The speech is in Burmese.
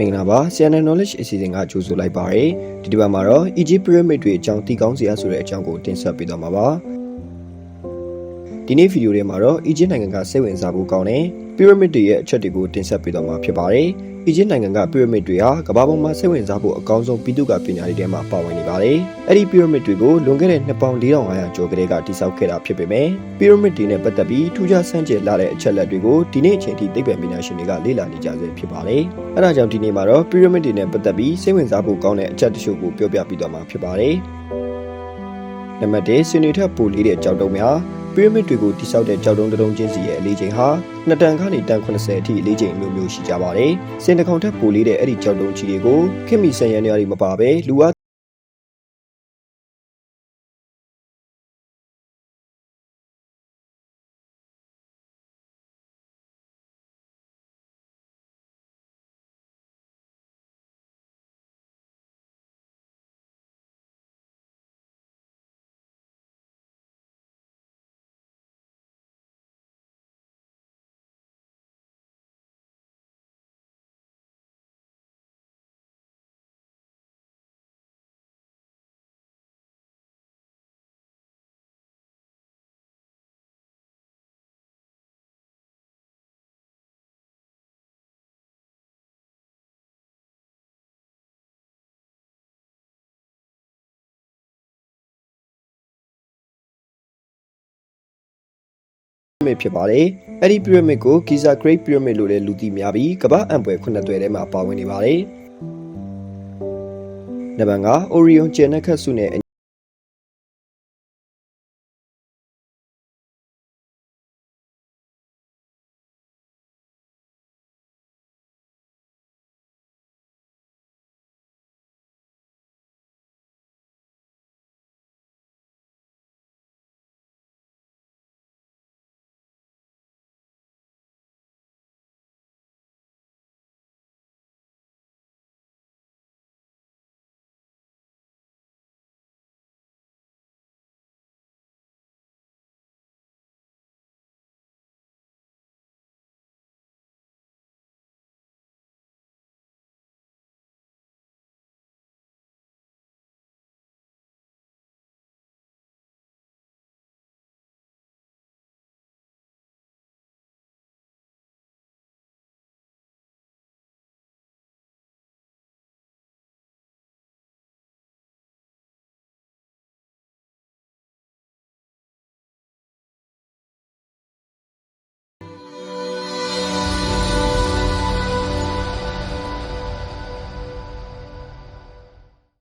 င်္ဂလာပါ CNN Knowledge အစီအစဉ်ကကြိုဆိုလိုက်ပါရယ်ဒီတစ်ပတ်မှာတော့ Egypt Pyramid တွေအကြောင်းသိကောင်းစရာဆိုတဲ့အကြောင်းကိုတင်ဆက်ပေးသွားမှာပါ ဒီနေ့ဗီဒီယိုထဲမှာတော့ Egypt နိုင်ငံကစိတ်ဝင်စားဖို့ကောင်းတဲ့ Pyramid တွေရဲ့အချက်တွေကိုတင်ဆက်ပေးသွားမှာဖြစ်ပါတယ် Egypt နိုင်ငံက Pyramid တွေဟာကမ္ဘာပေါ်မှာစိတ်ဝင်စားဖို့အကောင်းဆုံးပြည်သူ့ကပညာတွေထဲမှာပါဝင်နေပါတယ်အဲ့ဒီ Pyramid တွေကိုလွန်ခဲ့တဲ့နှစ်ပေါင်း4500ကျော်ကလေးကတည်ဆောက်ခဲ့တာဖြစ်ပေမဲ့ Pyramid တွေနဲ့ပတ်သက်ပြီးထူးခြားဆန်းကျယ်လာတဲ့အချက်လက်တွေကိုဒီနေ့အချိန်ထိသိပ္ပံပညာရှင်တွေကလေ့လာနေကြဆဲဖြစ်ပါတယ်။အဲဒါကြောင့်ဒီနေ့မှာတော့ Pyramid တွေနဲ့ပတ်သက်ပြီးစိတ်ဝင်စားဖို့ကောင်းတဲ့အချက်တချို့ကိုပြောပြပေးသွားမှာဖြစ်ပါတယ်။နံပါတ်1ဆွေးနွေးထက်ပိုလေးတဲ့ကြောက်တုံးများ Pyramid တွေကိုတိစောက်တဲ့ကြောက်တုံးတစ်တုံးချင်းစီရဲ့အလေးချိန်ဟာနှစ်တန်ကနေတန်80အထိအလေးချိန်မျိုးမျိုးရှိကြပါတယ်။စင်တစ်ကောင်ထက်ပိုလေးတဲ့အဲ့ဒီကြောက်တုံးကြီးတွေကိုခင်မီဆန်ရန်တွေမပါဘဲလူအား pyramid ဖြစ်ပါတယ်။အဲ့ဒီ pyramid ကို Giza Great Pyramid လို့လည်းလူသိများပြီးကမ္ဘာအံပွဲခုနှစ်သွဲထဲမှာပါဝင်နေပါတယ်။နံပါတ်5 Orion ကျန်တဲ့ခတ်စုနဲ့အ